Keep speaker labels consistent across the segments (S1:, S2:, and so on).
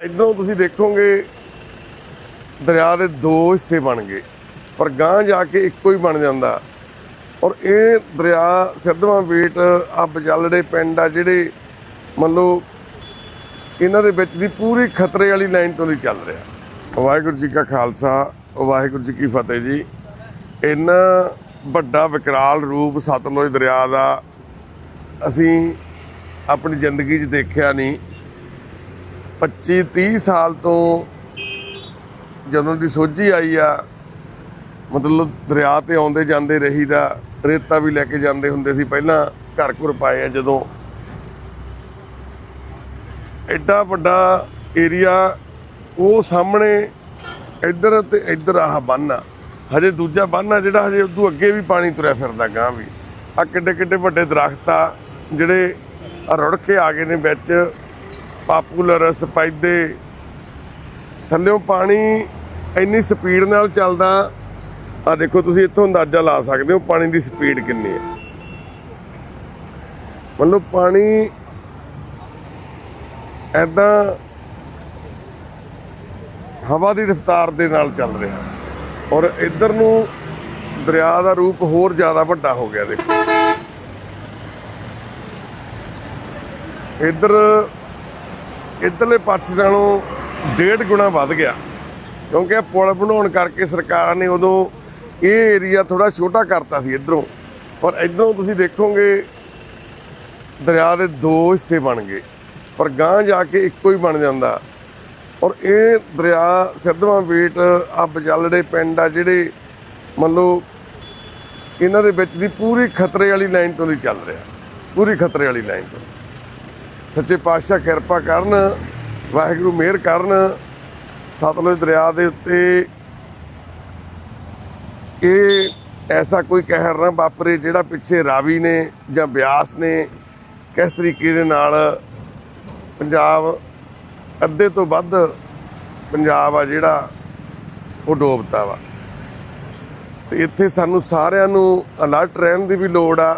S1: ਇਧਰੋਂ ਤੁਸੀਂ ਦੇਖੋਗੇ, ਦਰਿਆ ਦੇ ਦੋ ਹਿੱਸੇ ਬਣ ਗਏ, ਪਰ ਗਾਂ ਜਾ ਕੇ ਇੱਕੋ ਹੀ ਬਣ ਜਾਂਦਾ। ਔਰ ਇਹ ਦਰਿਆ ਸਿੱਧਵਾਂ ਵੇਟ ਆ ਬਜਲੜੇ ਪਿੰਡ ਆ ਜਿਹੜੇ ਮੰਨ ਲਓ ਇਹਨਾਂ ਦੇ ਵਿੱਚ ਦੀ ਪੂਰੀ ਖਤਰੇ ਵਾਲੀ ਲਾਈਨ ਤੋਂ ਹੀ ਚੱਲ ਰਿਹਾ। ਵਾਹਿਗੁਰੂ ਜੀ ਕਾ ਖਾਲਸਾ, ਵਾਹਿਗੁਰੂ ਜੀ ਕੀ ਫਤਿਹ ਜੀ। ਇੰਨਾ ਵੱਡਾ ਵਿਕਰਾਲ ਰੂਪ ਸਤਲੁਜ ਦਰਿਆ ਦਾ ਅਸੀਂ ਆਪਣੀ ਜ਼ਿੰਦਗੀ 'ਚ ਦੇਖਿਆ ਨਹੀਂ। 25 30 ਸਾਲ ਤੋਂ ਜਦੋਂ ਦੀ ਸੋਝੀ ਆਈ ਆ, ਮਤਲਬ ਦਰਿਆ ਤੇ ਆਉਂਦੇ ਜਾਂਦੇ ਰਹੀਦਾ, ਰੇਤਾ ਵੀ ਲੈ ਕੇ ਜਾਂਦੇ ਹੁੰਦੇ ਸੀ ਪਹਿਲਾਂ, ਘਰ ਘੁਰ ਪਾਏ ਆ ਜਦੋਂ। ਐਡਾ ਵੱਡਾ ਏਰੀਆ, ਉਹ ਸਾਹਮਣੇ ਇੱਧਰ ਤੇ ਇੱਧਰ ਆਹ ਬੰਨ ਆ। ਹਜੇ ਦੂਜਾ ਬੰਨ ਆ ਜਿਹੜਾ ਹਜੇ ਉਦੋਂ ਅੱਗੇ ਵੀ ਪਾਣੀ ਤੁਰਿਆ ਫਿਰਦਾ ਗਾਂ ਵੀ। ਆ ਕਿੱਡੇ ਕਿੱਡੇ ਵੱਡੇ ਦਰਖਤ ਆ, ਜਿਹੜੇ ਰੁੜ ਕੇ ਆ ਗਏ ਨੇ ਵਿੱਚ। ਪਾਪੂਲਰ ਸਪੈਦੇ ਥੱਲਿਓਂ ਪਾਣੀ ਇੰਨੀ ਸਪੀਡ ਨਾਲ ਚੱਲਦਾ ਆ ਦੇਖੋ ਤੁਸੀਂ ਇੱਥੋਂ ਅੰਦਾਜ਼ਾ ਲਾ ਸਕਦੇ ਹੋ ਪਾਣੀ ਦੀ ਸਪੀਡ ਕਿੰਨੀ ਹੈ। ਮਤਲਬ ਪਾਣੀ ਐਦਾਂ ਹਵਾ ਦੀ ਰਫ਼ਤਾਰ ਦੇ ਨਾਲ ਚੱਲ ਰਿਹਾ ਔਰ ਇੱਧਰ ਨੂੰ ਦਰਿਆ ਦਾ ਰੂਪ ਹੋਰ ਜ਼ਿਆਦਾ ਵੱਡਾ ਹੋ ਗਿਆ ਦੇਖੋ। ਇੱਧਰ ਇੱਧਰਲੇ ਪਾਸੇ ਨਾਲੋਂ ਡੇਢ ਗੁਣਾ ਵੱਧ ਗਿਆ। ਕਿਉਂਕਿ ਇਹ ਪੁਲ ਬਣਾਉਣ ਕਰਕੇ ਸਰਕਾਰ ਨੇ ਉਦੋਂ ਇਹ ਏਰੀਆ ਥੋੜਾ ਛੋਟਾ ਕਰਤਾ ਸੀ ਇਧਰੋਂ। ਪਰ ਇਧਰੋਂ ਤੁਸੀਂ ਦੇਖੋਗੇ, ਦਰਿਆ ਦੇ ਦੋ ਹਿੱਸੇ ਬਣ ਗਏ। ਪਰ ਗਾਂ ਜਾ ਕੇ ਇੱਕੋ ਹੀ ਬਣ ਜਾਂਦਾ। ਔਰ ਇਹ ਦਰਿਆ ਸਿੱਧਵਾਂ ਬੇਟ ਆ ਬਜਲੜੇ ਪਿੰਡ ਆ ਜਿਹੜੇ ਮੰਨ ਲਓ ਇਹਨਾਂ ਦੇ ਵਿੱਚ ਦੀ ਪੂਰੀ ਖਤਰੇ ਵਾਲੀ ਲਾਈਨ ਤੋਂ ਦੀ ਚੱਲ ਰਿਹਾ। ਪੂਰੀ ਖਤਰੇ ਵਾਲੀ ਲਾਈਨ ਤੋਂ। ਸੱਚੇ ਪਾਤਸ਼ਾਹ ਕਿਰਪਾ ਕਰਨ, ਵਾਹਿਗੁਰੂ ਮਿਹਰ ਕਰਨ, ਸਤਲੁਜ ਦਰਿਆ ਦੇ ਉੱਤੇ। ਇਹ ਐਸਾ ਕੋਈ ਕਹਿਰ ਨਾ ਵਾਪਰੇ ਜਿਹੜਾ ਪਿੱਛੇ ਰਾਵੀ ਨੇ ਜਾਂ ਬਿਆਸ ਨੇ ਕਿਸ ਤਰੀਕੇ ਦੇ ਨਾਲ ਪੰਜਾਬ ਅੱਧੇ ਤੋਂ ਵੱਧ ਪੰਜਾਬ ਆ ਜਿਹੜਾ ਉਹ ਡੋਬਤਾ ਵਾ। ਤੇ ਇੱਥੇ ਸਾਨੂੰ ਸਾਰਿਆਂ ਨੂੰ ਅਲਰਟ ਰਹਿਣ ਦੀ ਵੀ ਲੋੜ ਆ।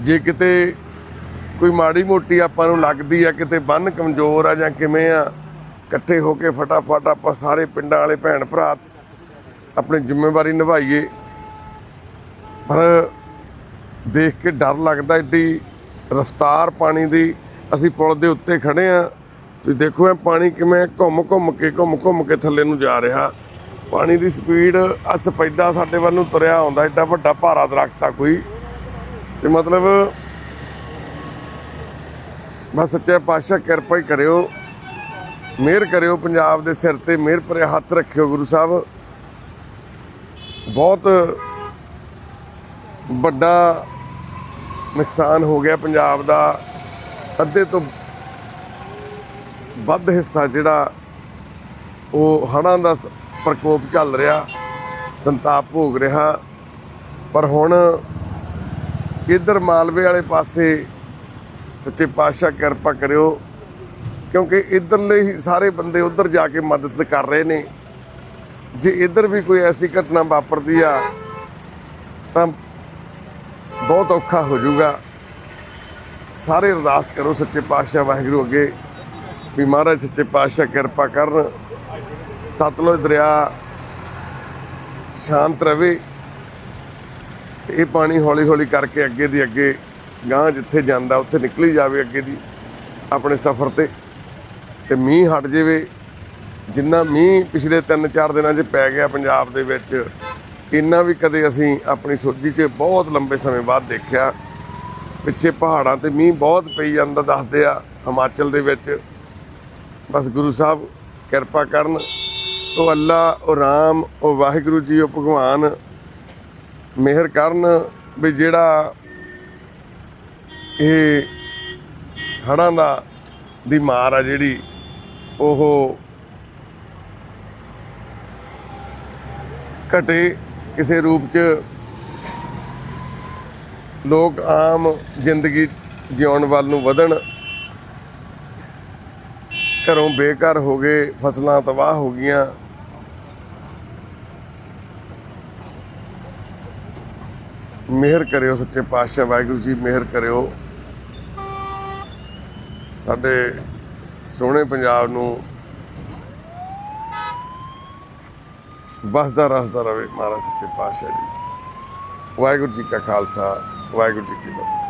S1: ਜੇ ਕਿਤੇ ਕੋਈ ਮਾੜੀ ਮੋਟੀ ਆਪਾਂ ਨੂੰ ਲੱਗਦੀ ਆ, ਕਿਤੇ ਬੰਨ ਕਮਜ਼ੋਰ ਆ ਜਾਂ ਕਿਵੇਂ ਆ, ਇਕੱਠੇ ਹੋ ਕੇ ਫਟਾਫਟ ਆਪਾਂ ਸਾਰੇ ਪਿੰਡਾਂ ਵਾਲੇ ਭੈਣ ਭਰਾ ਆਪਣੀ ਜ਼ਿੰਮੇਵਾਰੀ ਨਿਭਾਈਏ। ਪਰ ਦੇਖ ਕੇ ਡਰ ਲੱਗਦਾ ਏਡੀ ਰਫ਼ਤਾਰ ਪਾਣੀ ਦੀ, ਅਸੀਂ ਪੁਲ ਦੇ ਉੱਤੇ ਖੜੇ ਆ। ਤੁਸੀਂ ਦੇਖੋ ਇਹ ਪਾਣੀ ਕਿਵੇਂ ਘੁੰਮ ਘੁੰਮ ਕੇ, ਘੁੰਮ ਘੁੰਮ ਕੇ ਥੱਲੇ ਨੂੰ ਜਾ ਰਿਹਾ। ਪਾਣੀ ਦੀ ਸਪੀਡ ਆ ਸਪੈਦਾ ਸਾਡੇ ਵੱਲ ਨੂੰ ਤੁਰਿਆ ਆਉਂਦਾ, ਏਡਾ ਵੱਡਾ ਭਾਰਾ ਦਰਖਤ ਆ ਕੋਈ। ਤੇ ਮਤਲਬ ਮੈਂ ਸੱਚੇ ਪਾਤਸ਼ਾਹ, ਕਿਰਪਾ ਹੀ ਕਰਿਓ, ਮਿਹਰ ਕਰਿਓ ਪੰਜਾਬ ਦੇ ਸਿਰ ਤੇ, ਮਿਹਰ ਭਰੇ ਹੱਥ ਰੱਖਿਓ ਗੁਰੂ ਸਾਹਿਬ। ਬਹੁਤ ਵੱਡਾ ਨੁਕਸਾਨ ਹੋ ਗਿਆ ਪੰਜਾਬ ਦਾ। ਅੱਧੇ ਤੋਂ ਵੱਧ ਹਿੱਸਾ ਜਿਹੜਾ ਉਹ ਹੜ੍ਹਾਂ ਦਾ ਪ੍ਰਕੋਪ ਚੱਲ ਰਿਹਾ, ਸੰਤਾਪ ਭੋਗ ਰਿਹਾ। ਪਰ ਹੁਣ ਇਧਰ ਮਾਲਵੇ ਵਾਲੇ ਪਾਸੇ ਸੱਚੇ ਪਾਤਸ਼ਾਹ ਕਿਰਪਾ ਕਰਿਓ, ਕਿਉਂਕਿ ਇਧਰਲੇ ਹੀ ਸਾਰੇ ਬੰਦੇ ਉਧਰ ਜਾ ਕੇ ਮਦਦ ਕਰ ਰਹੇ ਨੇ। ਜੇ ਇਧਰ ਵੀ ਕੋਈ ਐਸੀ ਘਟਨਾ ਵਾਪਰਦੀ ਆ, ਤਾਂ ਬਹੁਤ ਔਖਾ ਹੋ ਜਾਊਗਾ। ਸਾਰੇ ਅਰਦਾਸ ਕਰੋ ਸੱਚੇ ਪਾਤਸ਼ਾਹ ਵਾਹਿਗੁਰੂ ਅੱਗੇ, ਵੀ ਮਹਾਰਾਜ ਸੱਚੇ ਪਾਤਸ਼ਾਹ ਕਿਰਪਾ ਕਰਨ, ਸਤਲੁਜ ਦਰਿਆ ਸ਼ਾਂਤ ਰਵੇ, ਤੇ ਇਹ ਪਾਣੀ ਹੌਲੀ ਹੌਲੀ ਕਰਕੇ ਅੱਗੇ ਦੀ ਅੱਗੇ ਗਾਂ ਜਿੱਥੇ ਜਾਂਦਾ, ਉੱਥੇ ਨਿਕਲੀ ਜਾਵੇ ਅੱਗੇ ਦੀ, ਆਪਣੇ ਸਫ਼ਰ ਤੇ। ਤੇ ਮੀਂਹ ਹਟ ਜਾਵੇ, ਜਿੰਨਾ ਮੀਂਹ ਪਿਛਲੇ 3-4 ਦਿਨਾਂ 'ਚ ਪੈ ਗਿਆ ਪੰਜਾਬ ਦੇ ਵਿੱਚ, ਇੰਨਾ ਵੀ ਕਦੇ ਅਸੀਂ ਆਪਣੀ ਸੋਝੀ 'ਚ ਬਹੁਤ ਲੰਬੇ ਸਮੇਂ ਬਾਅਦ ਦੇਖਿਆ। ਪਿੱਛੇ ਪਹਾੜਾਂ ਤੇ ਮੀਂਹ ਬਹੁਤ ਪਈ ਜਾਂਦਾ ਦੱਸਦੇ ਆ, ਹਿਮਾਚਲ ਦੇ ਵਿੱਚ। ਬਸ ਗੁਰੂ ਸਾਹਿਬ ਕਿਰਪਾ ਕਰਨ, ਉਹ ਅੱਲਾ, ਉਹ ਰਾਮ, ਉਹ ਵਾਹਿਗੁਰੂ ਜੀ, ਉਹ ਭਗਵਾਨ, ਮਿਹਰ ਕਰਨ ਵੀ ਜਿਹੜਾ ਇਹ ਹੜ੍ਹਾਂ ਦਾ ਦੀ ਮਾਰ ਆ ਜਿਹੜੀ ਉਹ ਘਟੇ ਕਿਸੇ ਰੂਪ ਚ ਲੋਕ ਆਮ ਜ਼ਿੰਦਗੀ ਜਿਉਣ ਵੱਲ ਨੂੰ ਵਧਣ। ਘਰੋਂ ਬੇਘਰ ਹੋ ਗਏ ਫਸਲਾਂ ਤਬਾਹ ਹੋ ਗਈਆਂ। ਮਿਹਰ ਕਰਿਓ ਸੱਚੇ ਪਾਤਸ਼ਾਹ, ਵਾਹਿਗੁਰੂ ਜੀ, ਮਿਹਰ ਕਰਿਓ। ਸਾਡੇ ਸੋਹਣੇ ਪੰਜਾਬ ਨੂੰ ਵਸਦਾ ਰਸਦਾ ਰਵੇ ਮਹਾਰਾਜ ਸੱਚੇ ਪਾਤਸ਼ਾਹ ਜੀ। ਵਾਹਿਗੁਰੂ ਜੀ ਕਾ ਖਾਲਸਾ, ਵਾਹਿਗੁਰੂ ਜੀ ਕੀ ਫਤਿਹ।